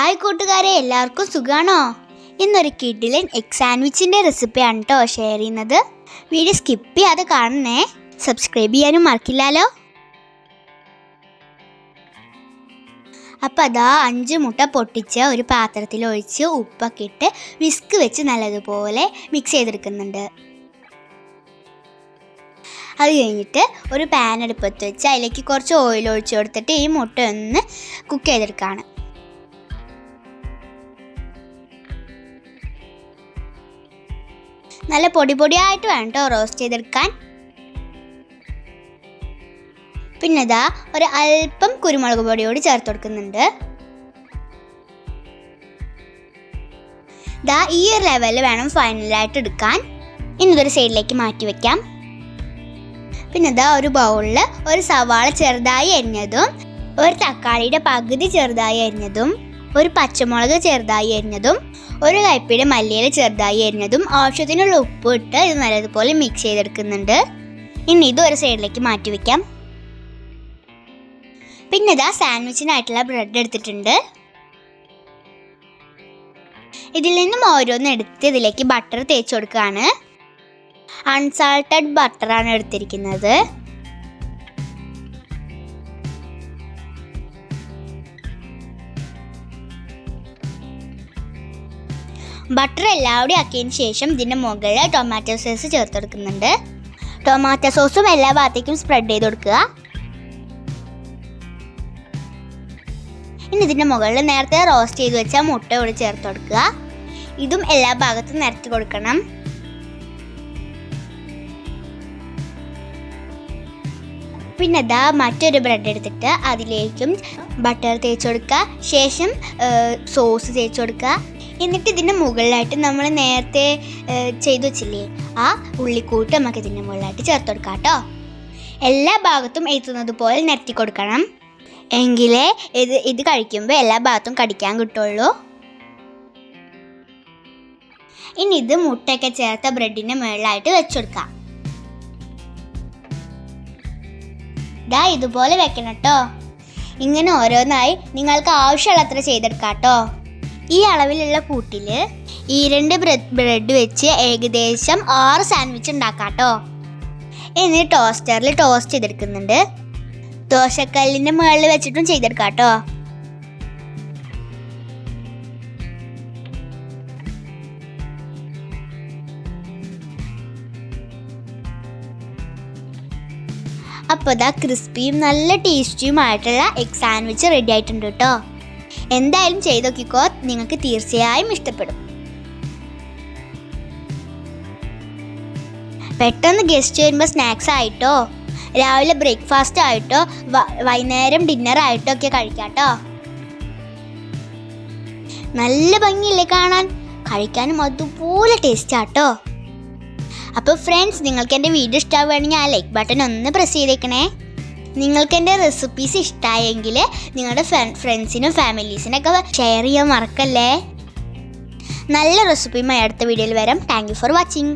Hi കൂട്ടുകാരെ എല്ലാവർക്കും സുഖാണോ? ഇന്നൊരു കിഡിലൻ എഗ് സാൻഡ്വിച്ചിന്റെ റെസിപ്പിയാണ് കേട്ടോ ഷെയർ ചെയ്യുന്നത്. വീഡിയോ സ്കിപ്പ് ചെയ്യാതെ കാണണേ സബ്സ്ക്രൈബ് ചെയ്യാനും മറക്കില്ലല്ലോ അപ്പോൾ അതാ അഞ്ച് മുട്ട പൊട്ടിച്ച് ഒരു പാത്രത്തിൽ ഒഴിച്ച് ഉപ്പൊക്കെ ഇട്ട് വിസ്ക് വെച്ച് നല്ലതുപോലെ മിക്സ് ചെയ്തെടുക്കുന്നുണ്ട്. അത് കഴിഞ്ഞിട്ട് ഒരു പാൻ അടുപ്പത്ത് വെച്ച് അതിലേക്ക് കുറച്ച് ഓയിൽ ഒഴിച്ച് കൊടുത്തിട്ട് ഈ മുട്ട ഒന്ന് കുക്ക് ചെയ്തെടുക്കുകയാണ് നല്ല പൊടി പൊടിയായിട്ട് വേണം കേട്ടോ റോസ്റ്റ് ചെയ്തെടുക്കാൻ. പിന്നെ ഇതാ ഒരു അല്പം കുരുമുളക് പൊടിയോട് ചേർത്ത് കൊടുക്കുന്നുണ്ട്. ദാ ഈ ഒരു ലെവലിൽ വേണം ഫൈനലായിട്ട് എടുക്കാൻ. ഇനി ഇതൊരു സൈഡിലേക്ക് മാറ്റി വെക്കാം. പിന്നെ ഇതാ ഒരു ബൗളിൽ ഒരു സവാള ചെറുതായി അരിഞ്ഞതും ഒരു തക്കാളിയുടെ പകുതി ചെറുതായി അരിഞ്ഞതും ഒരു പച്ചമുളക് ചെറുതായി അരിഞ്ഞതും ഒരു കൈപ്പിടി മല്ലിയില ചെറുതായി അരിഞ്ഞതും ആവശ്യത്തിനുള്ള ഉപ്പ് ഇട്ട് ഇത് നല്ലതുപോലെ മിക്സ് ചെയ്തെടുക്കുന്നുണ്ട്. ഇനി ഇത് ഒരു സൈഡിലേക്ക് മാറ്റി വെക്കാം. പിന്നെ ഇതാ സാൻഡ്വിച്ചിനായിട്ടുള്ള ബ്രെഡ് എടുത്തിട്ടുണ്ട്. ഇതിൽ നിന്നും ഓരോന്ന് എടുത്ത് ഇതിലേക്ക് ബട്ടർ തേച്ച് കൊടുക്കുകയാണ്. അൺസാൾട്ടഡ് ബട്ടറാണ് എടുത്തിരിക്കുന്നത്. ബട്ടർ എല്ലാവരും ആക്കിയതിന് ശേഷം ഇതിന്റെ മുകളിൽ ടൊമാറ്റോ സോസ് ചേർത്ത് കൊടുക്കുന്നുണ്ട് ടൊമാറ്റോ സോസും എല്ലാ ഭാഗത്തേക്കും സ്പ്രെഡ് ചെയ്ത് കൊടുക്കുക. ഇനി ഇതിന്റെ മുകളിൽ നേരത്തെ റോസ്റ്റ് ചെയ്ത് വെച്ച മുട്ട കൂടി ചേർത്ത് കൊടുക്കുക. ഇതും എല്ലാ ഭാഗത്തും നിരത്തി കൊടുക്കണം. പിന്നെ ദാ മറ്റൊരു ബ്രെഡ് എടുത്തിട്ട് അതിലേക്കും ബട്ടർ തേച്ച് കൊടുക്കുക. ശേഷം സോസ് തേച്ച് കൊടുക്കുക. എന്നിട്ട് ഇതിന്റെ മുകളിലായിട്ട് നമ്മൾ നേരത്തെ ചെയ്തു വെച്ചില്ലേ? ആ ഉള്ളിക്കൂട്ട് നമുക്ക് ഇതിന്റെ മുകളിലായിട്ട് ചേർത്ത് കൊടുക്കാം കേട്ടോ. എല്ലാ ഭാഗത്തും എത്തുന്നത് പോലെ നിരത്തി കൊടുക്കണം. എങ്കിലേ ഇത് ഇത് കഴിക്കുമ്പോൾ എല്ലാ ഭാഗത്തും കടിക്കാൻ കിട്ടുള്ളൂ. ഇനി ഇത് മുട്ടയൊക്കെ ചേർത്ത ബ്രെഡിന്റെ മുകളിലായിട്ട് വെച്ചുകൊടുക്കാം ദാ ഇതുപോലെ വെക്കണം കേട്ടോ. ഇങ്ങനെ ഓരോന്നായി നിങ്ങൾക്ക് ആവശ്യമുള്ളത്ര ചെയ്തെടുക്കാം കേട്ടോ. ഈ അളവിലുള്ള കൂട്ടിൽ ഈ രണ്ട് ബ്രെഡ് വെച്ച് ഏകദേശം ആറ് സാൻഡ്വിച്ച് ഉണ്ടാക്കാം കേട്ടോ എന്നിട്ട് ടോസ്റ്ററിൽ ടോസ്റ്റ് ചെയ്തെടുക്കുന്നുണ്ട്. ദോശക്കല്ലിന്റെ മുകളിൽ വെച്ചിട്ടും ചെയ്തെടുക്കാം കേട്ടോ അപ്പോൾ ഇതാ ക്രിസ്പിയും നല്ല ടേസ്റ്റിയുമായിട്ടുള്ള എഗ് സാൻഡ്വിച്ച് റെഡി ആയിട്ടുണ്ട് കേട്ടോ. എന്തായാലും ചെയ്ത് നോക്കിക്കോ നിങ്ങൾക്ക് തീർച്ചയായും ഇഷ്ടപ്പെടും. പെട്ടെന്ന് ഗസ്റ്റ് വരുമ്പോൾ സ്നാക്സ് ആയിട്ടോ രാവിലെ ബ്രേക്ക്ഫാസ്റ്റ് ആയിട്ടോ വൈകുന്നേരം ഡിന്നർ ആയിട്ടോ ഒക്കെ കഴിക്കാം കേട്ടോ നല്ല ഭംഗിയില്ലേ കാണാൻ? കഴിക്കാനും അതുപോലെ ടേസ്റ്റ് ആട്ടോ. അപ്പോൾ ഫ്രണ്ട്സ് നിങ്ങൾക്ക് എന്റെ വീഡിയോ ഇഷ്ടമാവുകയാണെങ്കിൽ ആ ലൈക്ക് ബട്ടൺ ഒന്ന് പ്രസ് ചെയ്തേക്കണേ. നിങ്ങൾക്ക് എന്റെ റെസിപ്പീസ് ഇഷ്ടമായെങ്കിൽ നിങ്ങളുടെ ഫ്രണ്ട്സിനും ഫാമിലീസിനൊക്കെ ഷെയർ ചെയ്യാൻ മറക്കല്ലേ? നല്ല റെസിപ്പിയുമായി അടുത്ത വീഡിയോയിൽ വരാം. Thank you for watching